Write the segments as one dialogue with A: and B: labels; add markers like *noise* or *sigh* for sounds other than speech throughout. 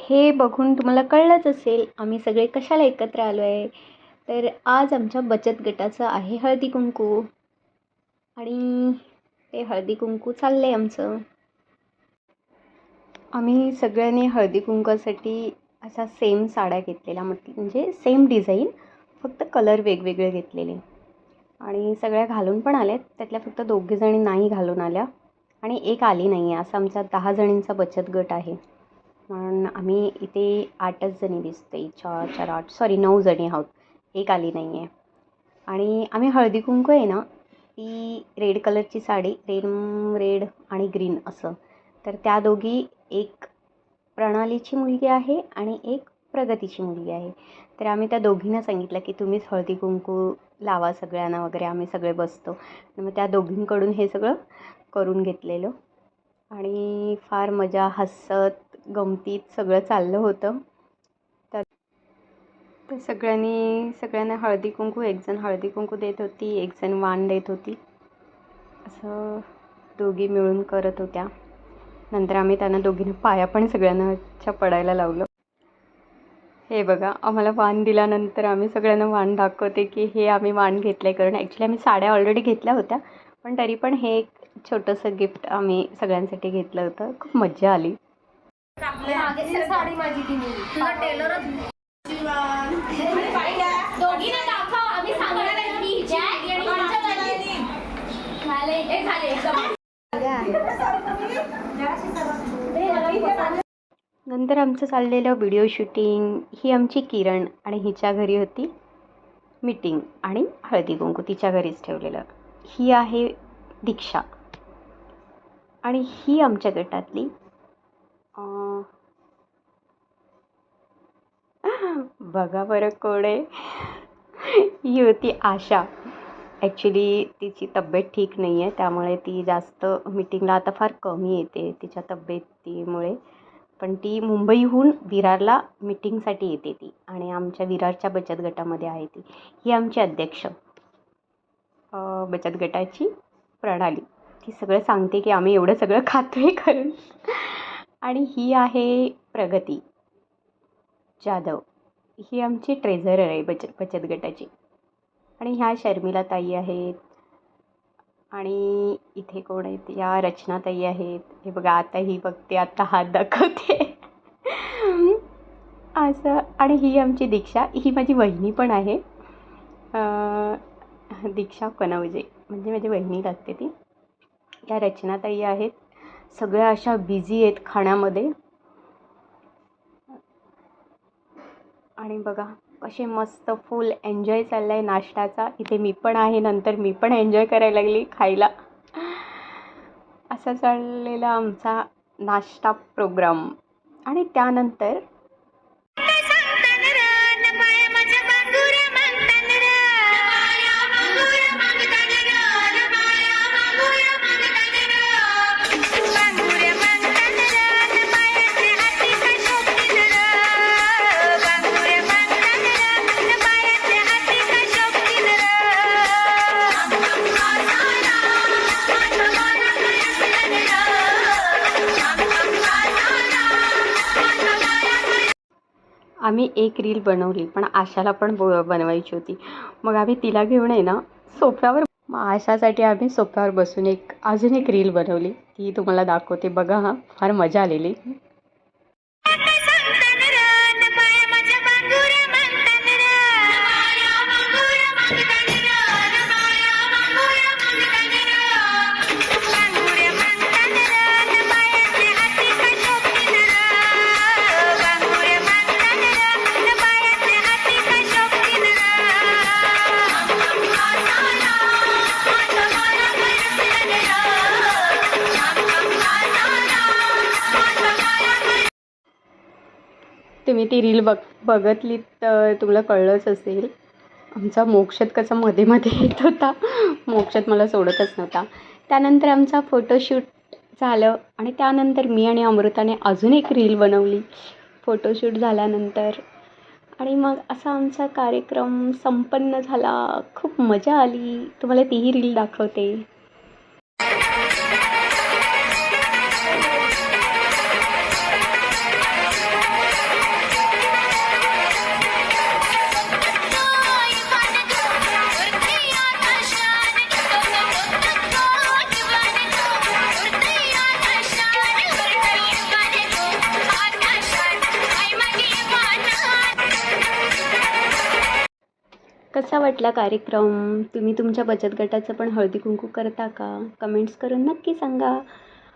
A: हे बघून तुम्हाला कळलंच असेल आम्ही सगळे कशाला एकत्र आलो आहे तर आज आमच्या बचत गटाचं आहे हळदी कुंकू. आणि ते हळदी कुंकू चाललं आहे आमचं. आम्ही सगळ्यांनी हळदी कुंकूसाठी असा सेम साड्या घेतलेल्या म्हटलं म्हणजे सेम डिझाईन फक्त कलर वेगवेगळे घेतलेले. आणि सगळ्या घालून पण आल्यात त्यातल्या फक्त दोघेजणी नाही घालून आल्या. आणि एक आली नाही आहे असा आमचा दहा जणींचा बचत गट आहे. म्हणून आम्ही इथे आठच जणी दिसते चार चार आठ सॉरी नऊ जणी आहोत. एक आली नाही आहे आणि आम्ही हळदी कुंकू आहे ना ती रेड कलरची साडी रेड रेड आणि ग्रीन असं. तर त्या दोघी एक प्रणालीची मुलगी आहे आणि एक प्रगतीची मुलगी आहे. तर आम्ही त्या दोघींना सांगितलं की तुम्हीच हळदी कुंकू लावा सगळ्यांना वगैरे आम्ही सगळे बसतो. मग त्या दोघींकडून हे सगळं करून घेतलेलं. आणि फार मजा हसत गमतीत सगळं चाललं होतं. तर तर सगळ्यांनी सगळ्यांना हळदी कुंकू एकजण हळदी कुंकू देत होती एकजण वाण देत होती. असं दोघी मिळून करत होत्या. नंतर आम्ही त्यांना दोघींना पाया पण सगळ्यांनाच्या पडायला लावलं. हे बघा आम्हाला वाण दिल्यानंतर आम्ही सगळ्यांना वाण दाखवते की हे आम्ही वाण घेतलं आहे कारण ॲक्च्युली आम्ही साड्या ऑलरेडी घेतल्या होत्या पण तरी पण हे एक छोटंसं गिफ्ट आम्ही सगळ्यांसाठी घेतलं होतं. खूप मज्जा आली.
B: साडी माझी तुला टेलरच दोघींना दाखव. आम्ही सांगणार आहे की हिची मुलगी आणि हिची मुलगी. झाले. ए, झाले. एकदम.
A: नंतर आमचं चाललेलं व्हिडिओ शूटिंग ही आमची किरण आणि हिच्या घरी होती मीटिंग आणि हळदी कुंकू तिच्या घरीच ठेवलेलं. ही आहे दीक्षा. आणि ही आमच्या गटातली अं, बघा बरं कोण आहे. ही होती आशा. ॲक्च्युली तिची तब्येत ठीक नाही आहे त्यामुळे ती जास्त मीटिंगला आता फार कमी येते तिच्या तब्येतीमुळे. पण ती मुंबईहून विरारला मीटिंगसाठी येते ती आणि आमच्या विरारच्या बचत गटामध्ये आहे ती. ही आमची अध्यक्ष. बचत गटाची प्रणाली. ती सगळं सांगते की आम्ही एवढं सगळं खातो आहे करून. आणि ही आहे प्रगती. जाधव. ही आमची ट्रेझरर आहे बचत बचत गटाची. आणि ह्या शर्मिला ताई आहेत. आणि इथे कोण आहेत? या रचनाताई आहेत. हे बघा आता ही बघते आता हात दाखवते. असं आणि ही आमची दीक्षा ही माझी वहिनी पण आहे. दीक्षा कनवजे म्हणजे माझी वहिनी लागते ती. या रचनाताई आहेत. सगळ्या अशा बिझी आहेत खाण्यामध्ये. आणि बघा कसे मस्त फुल एन्जॉय चालला आहे नाश्त्याचा. इथे मी पण आहे नंतर मी पण एन्जॉय करायला लागली खायला. असा चाललेला आमचा नाश्ता प्रोग्राम आणि त्यानंतर आम्ही एक रील बनवली पण आशाला पण ब बनवायची होती. मग आम्ही तिला घेऊन आहे ना सोफ्यावर मग आशासाठी आम्ही सोफ्यावर बसून एक अजून एक रील बनवली. ती तुम्हाला दाखवते. बघा हां फार मजा आलेली. तुम्ही ती रील बघ बघतली तर तुम्हाला कळलंच असेल. आमचा मोक्षत कसा मध्ये मध्ये *laughs* येत होता. मोक्षत मला सोडतच नव्हता. त्यानंतर आमचा फोटोशूट झालं आणि त्यानंतर मी आणि अमृताने अजून एक रील बनवली. फोटोशूट झाल्यानंतर. आणि मग असा आमचा कार्यक्रम संपन्न झाला. खूप मजा आली. तुम्हाला तीही रील दाखवते. कसा वाटला कार्यक्रम? तुम्ही तुमच्या बचत गटाचं पण हळदी कुंकू करता का? कमेंट्स करून नक्की सांगा.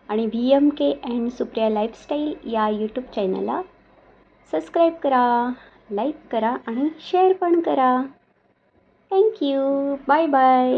A: आणि V M K and Supriya lifestyle या यूट्यूब चॅनलला सबस्क्राईब करा लाईक करा आणि शेअर पण करा. Thank you bye bye